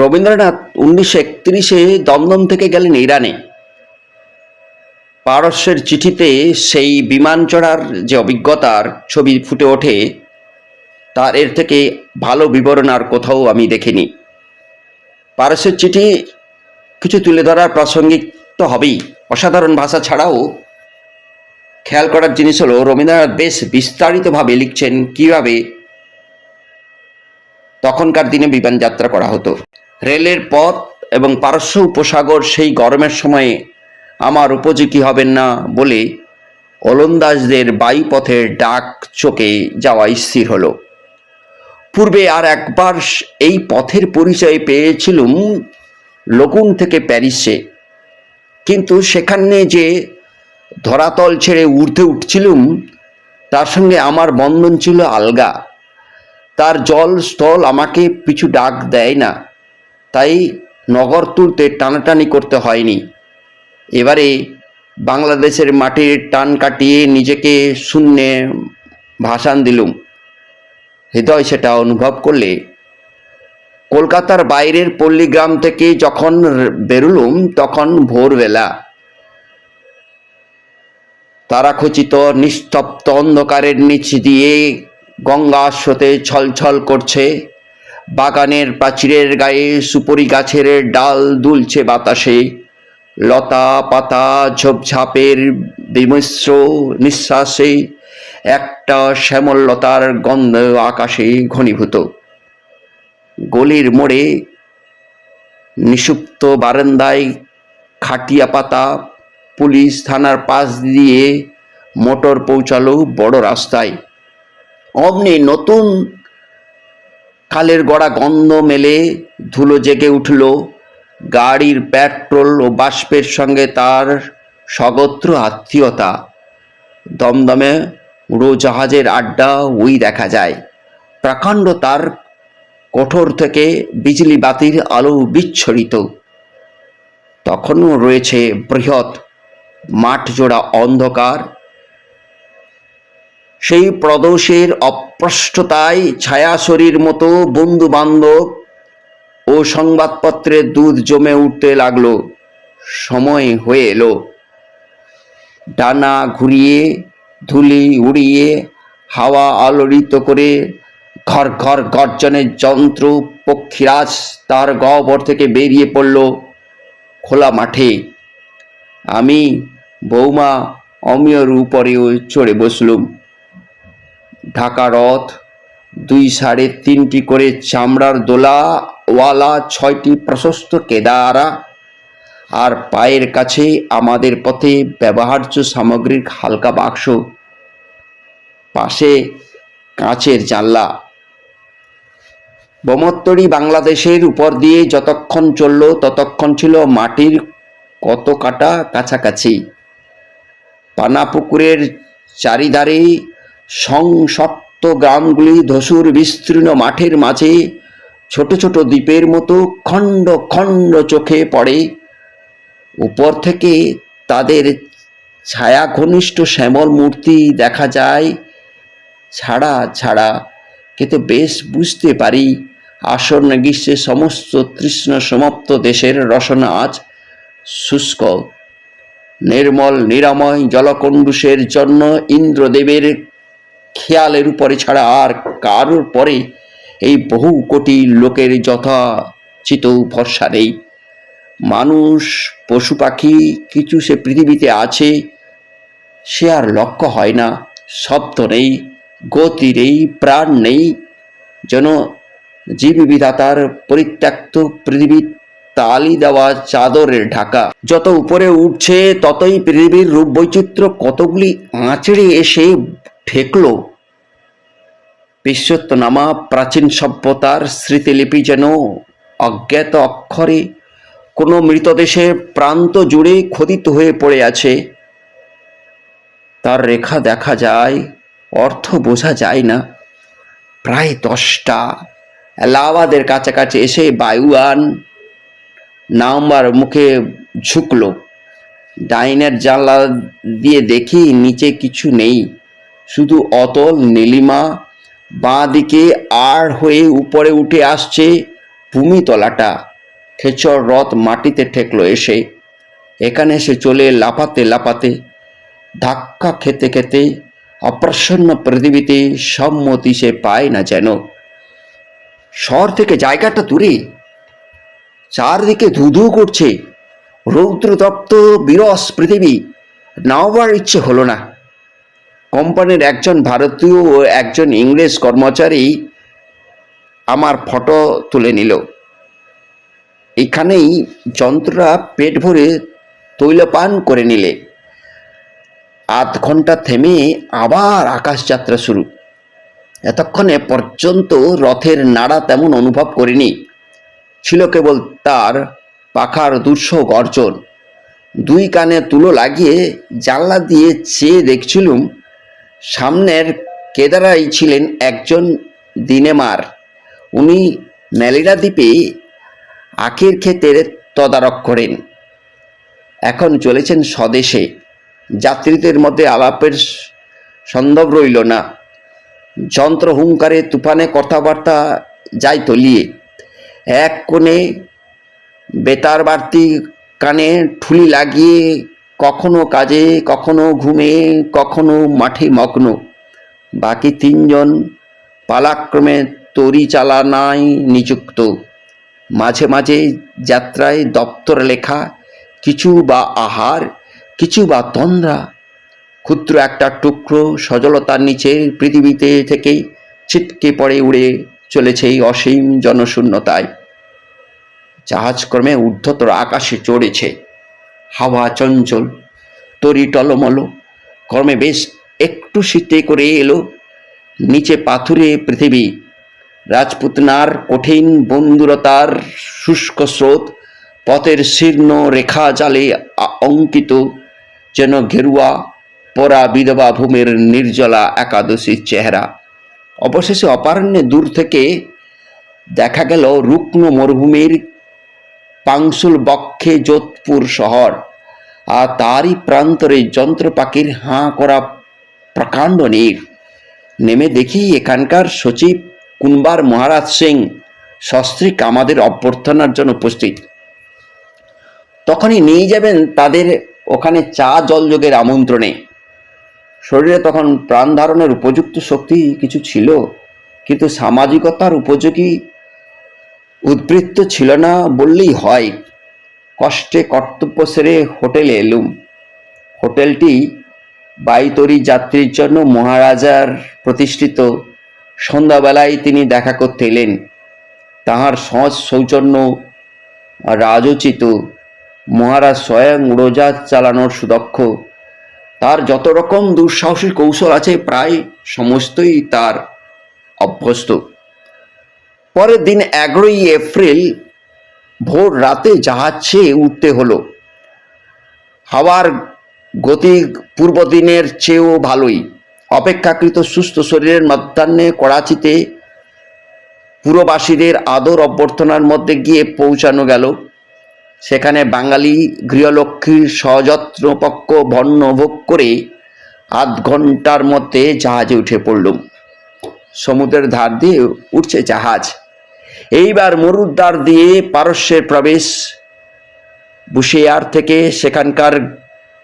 রবীন্দ্রনাথ উনিশশো একত্রিশে দমদম থেকে গেলেন ইরানে। পারস্যের চিঠিতে সেই বিমান চড়ার যে অভিজ্ঞতার ছবি ফুটে ওঠে, তার এর থেকে ভালো বিবরণ আর কোথাও আমি দেখিনি। পারস্যের চিঠি কিছু তুলে ধরার প্রাসঙ্গিক তো হবেই। অসাধারণ ভাষা ছাড়াও খেয়াল করার জিনিস হলো, রবীন্দ্রনাথ বেশ বিস্তারিতভাবে লিখছেন কীভাবে তখনকার দিনে বিমান যাত্রা করা হতো। রেলের পথ এবং পারস্য উপসাগর সেই গরমের সময়ে আমার উপযোগী হবেন না বলে ওলন্দাজদের বায়ুপথের ডাক চোখে যাওয়া স্থির হলো। পূর্বে আর একবার এই পথের পরিচয় পেয়েছিলুম লগুন থেকে প্যারিসে। কিন্তু সেখানে যে ধরাতল ছেড়ে উর্ধে উঠছিলুম, তার সঙ্গে আমার বন্ধন ছিল আলগা। তার জল স্থল আমাকে পিছু ডাক দেয় না। তাই নগর তুলতে টানাটানি করতে হয়নি। এবারে বাংলাদেশের মাটির টান কাটিয়ে নিজেকে শূন্যে ভাসান দিলুম। হৃদয় সেটা অনুভব করলে কলকাতার বাইরের পল্লীগ্রাম থেকে যখন বেরুলুম, তখন ভোরবেলা তারাখচিত নিস্তপ্ত অন্ধকারের নিচ দিয়ে গঙ্গা স্রোতে ছলছল করছে। বাগানের প্রাচীরের গায়ে সুপরি গাছের ডাল দুলছে বাতাসে। লতা পাতা ঝোপঝাপের বিমিশ্র নিঃশ্বাসে একটা শ্যামলতার গন্ধ আকাশে ঘনীভূত। গলির মোড়ে নিষুপ্ত বারান্দায় খাটিয়া পাতা, পুলিশ থানার পাশ দিয়ে মোটর পৌঁছালো বড় রাস্তায়। অমনি নতুন কালের গড়া গন্ধ মেলে, ধুলো জেগে উঠল। গাড়ির পেট্রোল ও বাষ্পের সঙ্গে তার সগত্র আত্মীয়তা। দমদমে উড়োজাহাজের আড্ডা ওই দেখা যায়। প্রাকাণ্ড তার কঠোর থেকে বিজলি বাতির আলো বিচ্ছরিত। তখনও রয়েছে বৃহৎ মাঠ জোড়া অন্ধকার। সেই প্রদোষের অপ্রষ্টতায় ছায়াশরীর মতো বন্ধু বান্ধব ও সংবাদপত্রে দুধ জমে উঠতে লাগল। সময় হয়ে এলো। ডানা ঘুরিয়ে, ধুলি উড়িয়ে, হাওয়া আলোড়িত করে ঘর ঘর গর্জনের যন্ত্র পক্ষীরাজ তার গহ্বর থেকে বেরিয়ে পড়ল খোলা মাঠে। আমি, বৌমা, অমিয়র উপরেও চড়ে বসলুম। ঢাকা রথ, দুই সাড়ে তিনটি করে চামড়ার দোলা, ওয়ালা, ছয়টি প্রশস্ত কেদারা। আর পায়ের কাছে আমাদের পথে ব্যবহার্য সামগ্রীর হালকা বাক্স। পাশে কাঁচের জানলা। বোমত্তরি বাংলাদেশের উপর দিয়ে যতক্ষণ চলল, ততক্ষণ ছিল মাটির কত কাটা কাছাকাছি। পানাপুকুরের চারিধারে সংসপ্ত গ্রামগুলি ধসুর বিস্তীর্ণ মাঠের মাঝে ছোট ছোট দ্বীপের মতো খণ্ড খণ্ড চোখে পড়ে। উপর থেকে তাদের ছায়া ঘনিষ্ঠ শ্যামল মূর্তি দেখা যায়। ছাড়া ছাড়া কিন্তু বেশ বুঝতে পারি আসন্ন গ্রীষ্মের সমস্ত তৃষ্ণ সমাপ্ত দেশের রসনা আজ শুষ্ক। নির্মল, নিরাময় জলকণ্ডুষের জন্য ইন্দ্রদেবের খেয়ালের উপরে ছাড়া আর কারোর পরে এই বহু কোটি লোকের যথাচিত ভরসা নেই। মানুষ, পশু পাখি, কিছু সে পৃথিবীতে আছে, সে আর লক্ষ্য হয় না, শব্দ নেই, গতি নেই, প্রাণ নেই, যেন জীববিধাতার পরিত্যক্ত পৃথিবীর তালি দেওয়া চাদরের ঢাকা। যত উপরে উঠছে, ততই পৃথিবীর রূপ বৈচিত্র্য কতগুলি আঁচড়ে এসে ঠেকল বিশ্বত্বনামা প্রাচীন সভ্যতার স্মৃতিলিপি যেন অজ্ঞাত অক্ষরে কোনো মৃতদেশের প্রান্ত জুড়ে খোদিত হয়ে পড়ে আছে। তার রেখা দেখা যায়, অর্থ বোঝা যায় না। প্রায় দশটা এলাহাবাদের কাছাকাছি এসে বায়ুয়ান নাম্বার মুখে ঝুঁকলো। ডাইনের জানলা দিয়ে দেখি নিচে কিছু নেই। শুধু অতল নীলিমা বাঁ দিকে আর হয়ে উপরে উঠে আসছে ভূমিতলাটা। খেচর রথ মাটিতে ঠেকলো এসে। এখানে এসে চলে লাফাতে লাফাতে, ধাক্কা খেতে খেতে অপ্রসন্ন পৃথিবীতে সম্মতি সে পায় না যেন। শহর থেকে জায়গাটা দূরে, চারদিকে ধুধু করছে। রৌদ্রতপ্ত বিরস পৃথিবী, নাওবার ইচ্ছে হলো না। কোম্পানির একজন ভারতীয় ও একজন ইংরেজ কর্মচারী আমার ফটো তুলে নিল। এখানেই যন্ত্রটা পেট ভরে তৈলপান করে নিলে। আধ ঘণ্টা থেমে আবার আকাশযাত্রা শুরু। এতক্ষণে পর্যন্ত রথের নাড়া তেমন অনুভব করিনি। ছিল কেবল তার পাখার দুঃস গর্জন দুই কানে তুলো লাগিয়ে জানলা দিয়ে চেয়ে দেখছিলুম সামনের কেদারাই ছিলেন একজন দিনেমার। উনি ম্যালেরিয়া দ্বীপে আখের ক্ষেতের তদারক করেন। এখন চলেছেন স্বদেশে। যাত্রীদের মধ্যে আলাপের সন্দর্ভ রইল না। যন্ত্র হুঙ্কারে তুফানে কথাবার্তা যায় তলিয়ে। এক কোণে বেতার বাড়তি কানে ঠুলি লাগিয়ে কখনো কাজে, কখনো ঘুমে, কখনো মাঠে মগ্ন। বাকি তিনজন পালাক্রমে তরি চালানায় নিযুক্ত। মাঝে মাঝে যাত্রায় দপ্তর লেখা, কিছু বা আহার, কিছু বা তন্দ্রা। ক্ষুদ্র একটা টুকরো সজলতার নিচে পৃথিবীতে থেকে ছিটকে পড়ে উড়ে চলেছে এই অসীম জনশূন্যতায়। জাহাজক্রমে ঊর্ধ্বতর আকাশে চড়েছে। হাওয়া চঞ্চল, তরি টলমল, ক্রমে বেশ একটু শীতে করে এলো। নিচে পাথুরে পৃথিবী রাজপুতনার কঠিন বন্ধুরতার শুষ্ক স্রোত, পথের শীর্ণ রেখা জালে অঙ্কিত, যেন ঘেরুয়া, পরা বিধবা ভূমির নির্জলা একাদশীর চেহারা। অবশেষে অপারণ্যে দূর থেকে দেখা গেল রুগ্ন মরুভূমির পাংশুল বক্ষে যোধপুর শহর। আর তারই প্রান্তরে যন্ত্রপাখির হাঁ করা প্রকাণ্ড নীর নেমে দেখি এখানকার সচিব কুনবার মহারাজ সিং সস্ত্রীক আমাদের অভ্যর্থনার জন্য উপস্থিত। তখনই নিয়ে যাবেন তাদের ওখানে চা জলযোগের আমন্ত্রণে। শরীরে তখন প্রাণ ধারণের উপযুক্ত শক্তি কিছু ছিল, কিন্তু সামাজিকতার উপযোগী উদ্বৃত্ত ছিল না বললেই হয়। কষ্টে কর্তব্য সেরে হোটেলে এলুম। হোটেলটি বাইতরি যাত্রীর জন্য মহারাজার প্রতিষ্ঠিত। সন্ধ্যাবেলায় তিনি দেখা করতে এলেন। তাহার সহজ সৌজন্য রাজোচিত। মহারাজ স্বয়ং উড়োজাহাজ চালানোর সুদক্ষ। তার যত রকম দুঃসাহসী কৌশল আছে, প্রায় সমস্তই তার অভ্যস্ত। পরের দিন এগারোই এপ্রিল ভোর রাতে জাহাজ ছেয়ে উঠতে হলো। হাওয়ার গতি পূর্বদিনের চেয়েও ভালোই। অপেক্ষাকৃত সুস্থ শরীরের মধ্যাহ্নে করাচিতে পুরবাসীদের আদর অভ্যর্থনার মধ্যে গিয়ে পৌঁছানো গেল। সেখানে বাঙালি গৃহলক্ষ্মীর সযত্ন পক্ষ ভন্ন ভোগ করে আধ ঘণ্টার মধ্যে জাহাজে উঠে পড়লুম সমুদ্রের ধার দিয়ে উঠছে জাহাজ। এইবার মরুদ্বার দিয়ে পারস্যের প্রবেশ। বুশিয়ার থেকে সেখানকার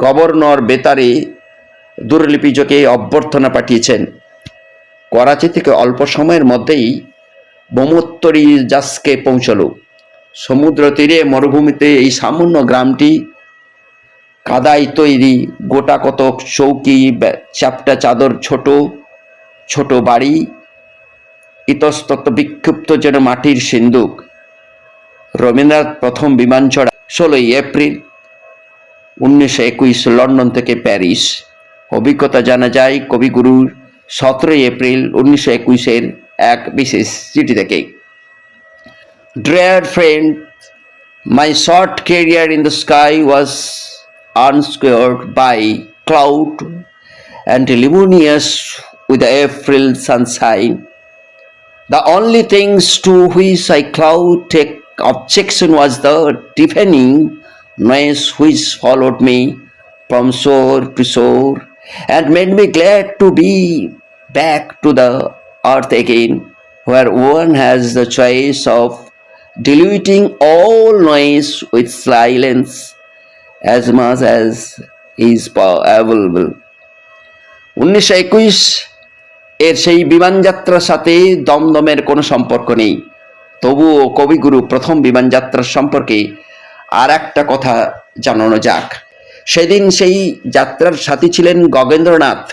গভর্নর বেতারে দুর্লিপিযোগে অভ্যর্থনা পাঠিয়েছেন। করাচি থেকে অল্প সময়ের মধ্যেই বোমোত্তরি জাসকে পৌঁছলো। সমুদ্র তীরে মরুভূমিতে এই সামান্য গ্রামটি কাদায় তৈরি গোটা কতক চৌকি, চ্যাপ্টা চাদর ছোট ছোট বাড়ি ইতস্তত বিক্ষিপ্ত যেন মাটির সিন্দুক রবীন্দ্রনাথ প্রথম বিমান চড়া ষোলোই এপ্রিল উনিশশো একুশ লন্ডন থেকে প্যারিস। অভিজ্ঞতা জানা যায় কবিগুরুর সতেরোই এপ্রিল উনিশশো একুশের এক বিশেষ চিঠি থেকে Dear friend my short career in the sky was unsquared by cloud and luminous with the April. The only things to which I cloud take objection was the deafening noise which followed me from shore to shore and made me glad to be back to the earth again, where one has the choice of diluting all noise with silence as much as is po- available. উনিশশো একুশ এর সেই বিমানযাত্রার সাথে দমদমের কোনো সম্পর্ক নেই। তবুও কবিগুরু প্রথম বিমানযাত্রার সম্পর্কে আর একটা কথা জানানো যাক। সেদিন সেই যাত্রার সাথী ছিলেন গগেন্দ্রনাথ।